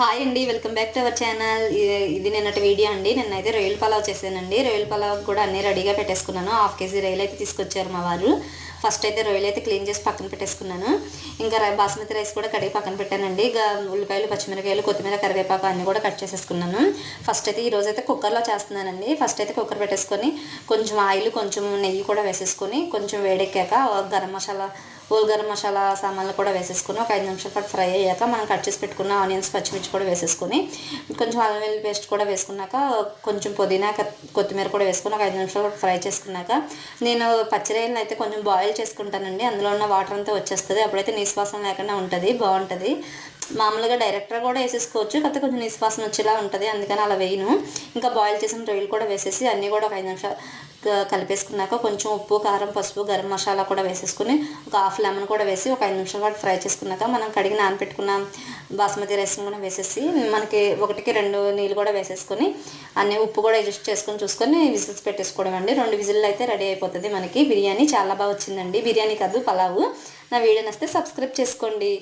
Hi అండి welcome back to our channel. ఇది నిన్నటి వీడియో అండి. నిన్నైతే రొయ్యల పలావ్ చేశానండి. రొయ్యల పలావ్ కూడా అన్నీ రెడీగా పెట్టేసుకున్నాను. హాఫ్ కేజీ రొయ్యలు అయితే తీసుకొచ్చారు మా వారు. ఫస్ట్ అయితే రొయ్యలు అయితే క్లీన్ చేసి పక్కన పెట్టేసుకున్నాను. ఇంకా బాస్మతి రైస్ కూడా కడిగి పక్కన పెట్టానండి. ఇక ఉల్లిపాయలు పచ్చిమిరకాయలు కొత్తిమీర కరివేపాకు అన్నీ కూడా కట్ చేసేసుకున్నాను. ఫస్ట్ అయితే ఈరోజైతే అయితే కుక్కర్లో చేస్తున్నానండి. ఫస్ట్ అయితే కుక్కర్ పెట్టేసుకొని కొంచెం ఆయిల్ కొంచెం నెయ్యి కూడా వేసేసుకొని కొంచెం వేడెక్కాక గరం మసాలా హోల్ గరం మసాలా సామాన్లు కూడా వేసేసుకుని ఒక ఐదు నిమిషాల పాటు ఫ్రై అయ్యాక మనం కట్ చేసి పెట్టుకున్న ఆనియన్స్ పచ్చిమిర్చి కూడా వేసేసుకుని కొంచెం అల్లం వెల్లుల్లి పేస్ట్ కూడా వేసుకున్నాక కొంచెం పుదీనా కొత్తిమీర కూడా వేసుకుని ఒక ఐదు నిమిషాలు పాటు ఫ్రై చేసుకున్నాక నేను పచ్చిరాయలను అయితే కొంచెం బాయిల్ చేసుకుంటానండి. అందులో ఉన్న వాటర్ అంతా వచ్చేస్తుంది. అప్పుడైతే నిశ్వాసం లేకుండా ఉంటుంది బాగుంటుంది. మామూలుగా డైరెక్ట్గా కూడా వేసేసుకోవచ్చు కాకపోతే కొంచెం నిశ్వాసం వచ్చేలా ఉంటుంది. అందుకని అలా వేయను. ఇంకా బాయిల్ చేసిన రొయ్యలు కూడా వేసేసి అన్నీ కూడా ఒక ఐదు నిమిషాలు కలిపేసుకున్నాక కొంచెం ఉప్పు కారం పసుపు గరం మసాలా కూడా వేసేసుకుని ఒక హాఫ్ లెమన్ కూడా వేసి ఒక ఐదు నిమిషాల పాటు ఫ్రై చేసుకున్నాక మనం కడిగి నానబెట్టుకున్న బాస్మతి రైస్ కూడా వేసేసి మనకి ఒకటికి రెండు నీళ్ళు కూడా వేసేసుకొని అన్ని ఉప్పు కూడా అడ్జస్ట్ చేసుకొని చూసుకొని విజిల్స్ పెట్టేసుకోవడం అండి. రెండు విజిల్లు అయితే రెడీ అయిపోతుంది మనకి. బిర్యానీ చాలా బాగా వచ్చిందండి. బిర్యానీ కాదు పలావు. నా వీడియో నస్తే సబ్స్క్రైబ్ చేసుకోండి.